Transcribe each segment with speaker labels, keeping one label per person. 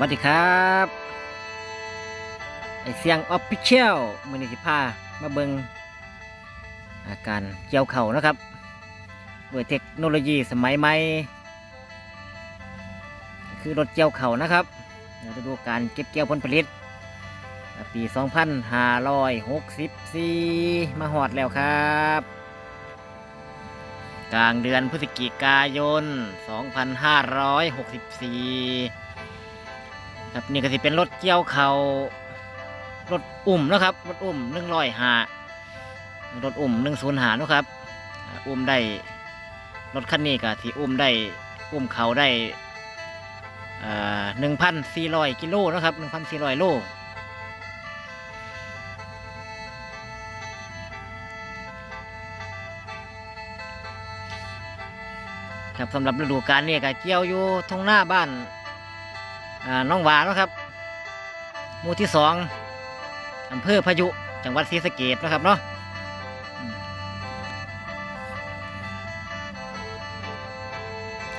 Speaker 1: วัสดีครับไอเสียงออฟฟิเชียลมือนิสิพามาเบิงอาการเกี่ยวเข่านะครับด้วยเทคโนโลยีสมัยใหม่ คือรถเกี่ยวเข่านะครับเราจะดูการเก็บเกี่ยวผลผลิต ปี 2564 มาหอดแล้วครับ กลางเดือนพฤศจิกายน 2564 ครับนี่ก็สิเป็นรถเกี่ยวเขารถอุ่มนะครับรถอุ่มหนึ่งร้อยหารถอุ่มหนึ่งศูนย์หานะครับอุ่มได้รถคันนี้ก็ที่อุ่มได้อุ่มเขาได้หนึ่งพันสี่ร้อยกิโลนะครับหนึ่งพันสี่ร้อยโลครับสำหรับฤดูกาลนี้ก็เกี่ยวอยู่ทงหน้าบ้าน น้องหวาเนะครับหมู่ที่สองอำเภอพายุ จังหวัดศรีสะเกดนะครับเนาะ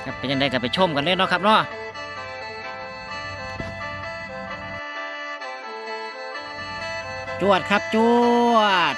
Speaker 1: ครับเป็นยังไงก็ไปชมกันเลยเนาะครับเนาะจวดครับจวด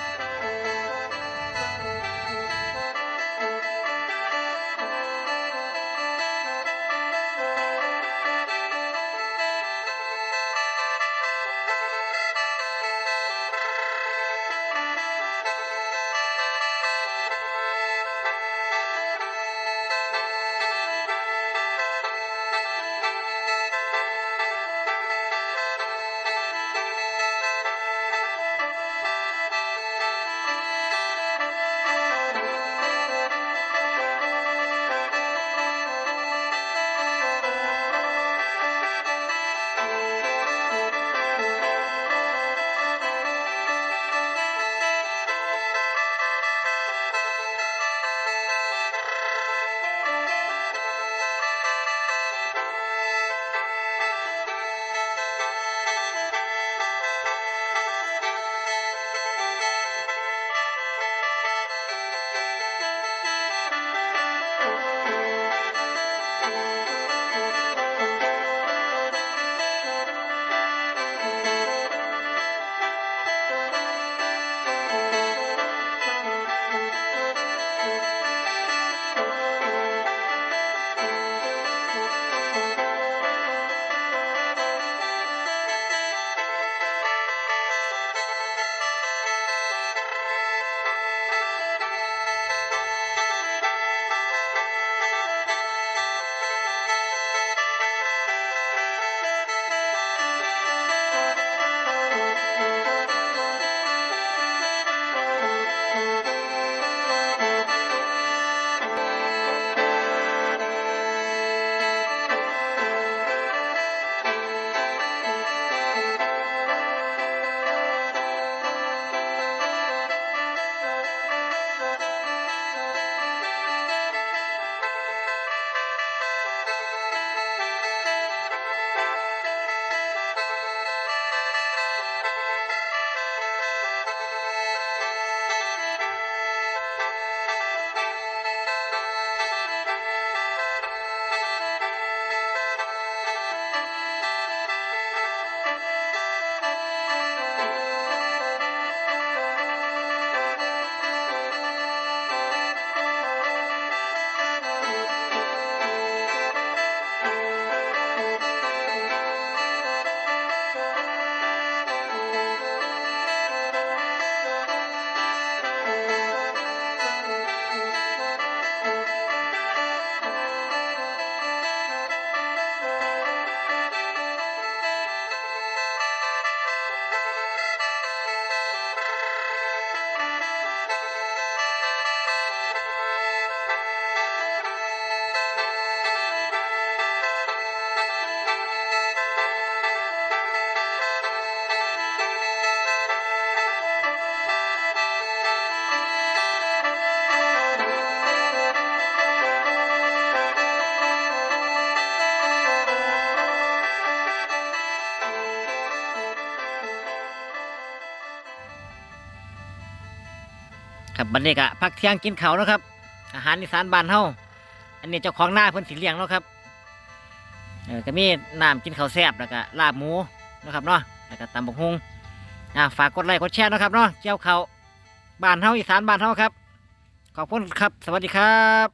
Speaker 1: ครับบันนี้กะพักเที่ยงกินเขานะครับ อาหารอีสานบ้านเฮาอันนี้เจ้าของหน้าเพิ่นสีเลี้ยงเนาะครับเออก็มีน้ำกินข้าวแซ่บแล้วก็ลาบหมูนะครับเนาะแล้วก็ตำบักฮุงอ่าฝากกดไลค์กดแชร์นะครับเนาะเจ้าเขาบ้านเฮาอีสานบ้านเฮาครับ ขอบคุณครับ สวัสดีครับ